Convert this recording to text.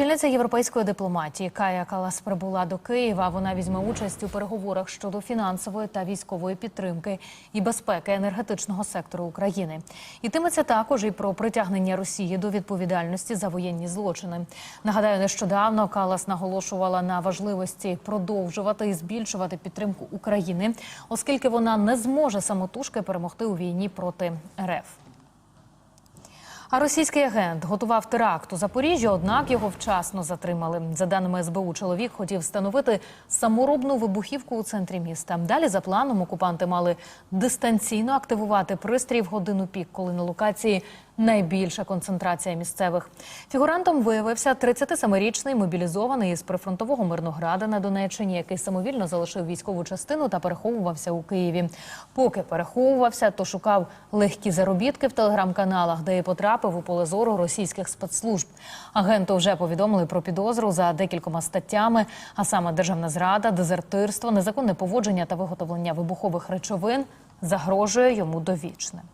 Очільниця європейської дипломатії Кая Калас прибула до Києва. Вона візьме участь у переговорах щодо фінансової та військової підтримки і безпеки енергетичного сектору України. Йтиметься також і про притягнення Росії до відповідальності за воєнні злочини. Нагадаю, нещодавно Калас наголошувала на важливості продовжувати і збільшувати підтримку України, оскільки вона не зможе самотужки перемогти у війні проти РФ. А російський агент готував теракт у Запоріжжі, однак його вчасно затримали. За даними СБУ, чоловік хотів встановити саморобну вибухівку у центрі міста. Далі, за планом, окупанти мали дистанційно активувати пристрій в годину пік, коли на локації найбільша концентрація місцевих. Фігурантом виявився 37-річний мобілізований із прифронтового Мирнограда на Донеччині, який самовільно залишив військову частину та переховувався у Києві. Поки переховувався, то шукав легкі заробітки в телеграм-каналах, де і потрапив у поле зору російських спецслужб. Агенту вже повідомили про підозру за декількома статтями, а саме державна зрада, дезертирство, незаконне поводження та виготовлення вибухових речовин загрожує йому довічне.